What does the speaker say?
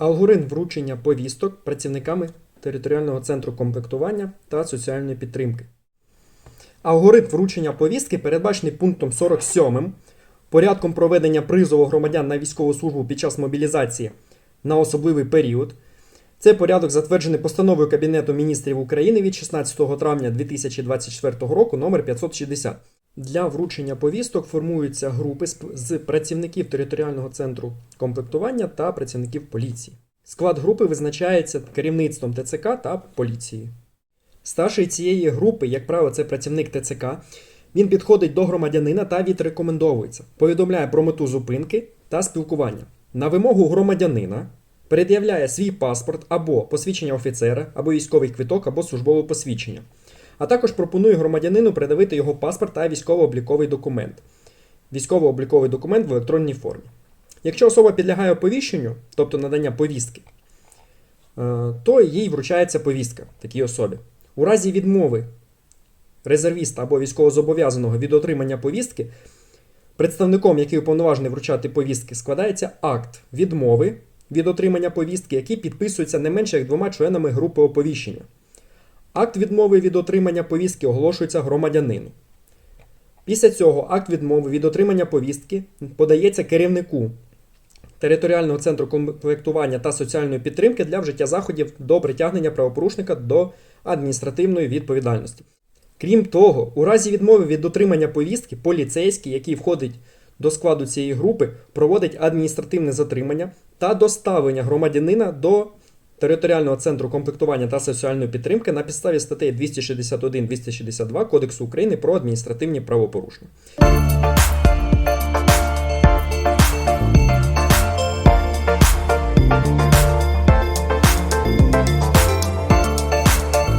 Алгоритм вручення повісток працівниками територіального центру комплектування та соціальної підтримки. Алгоритм вручення повістки передбачений пунктом 47 порядком проведення призову громадян на військову службу під час мобілізації на особливий період. Цей порядок затверджений постановою Кабінету міністрів України від 16 травня 2024 року номер 560. Для вручення повісток формуються групи з- працівників територіального центру комплектування та працівників поліції. Склад групи визначається керівництвом ТЦК та поліції. Старший цієї групи, як правило, це працівник ТЦК. Він підходить до громадянина та відрекомендовується, повідомляє про мету зупинки та спілкування. На вимогу громадянина пред'являє свій паспорт або посвідчення офіцера, або військовий квиток, або службове посвідчення. А також пропонує громадянину придавити його паспорт та військово-обліковий документ. Військово-обліковий документ в електронній формі. Якщо особа підлягає оповіщенню, тобто надання повістки, е, то їй вручається повістка такій особі. У разі відмови резервіста або військовозобов'язаного від отримання повістки, представником, який уповноважений вручати повістки, складається акт відмови від отримання повістки, який підписується не менше як двома членами групи оповіщення. Акт відмови від отримання повістки оголошується громадянину. Після цього акт відмови від отримання повістки подається керівнику територіального центру комплектування та соціальної підтримки для вжиття заходів до притягнення правопорушника до адміністративної відповідальності. Крім того, у разі відмови від отримання повістки, поліцейський, який входить до складу цієї групи, проводить адміністративне затримання та доставлення громадянина до територіального центру комплектування та соціальної підтримки на підставі статей 261-262 Кодексу України про адміністративні правопорушення.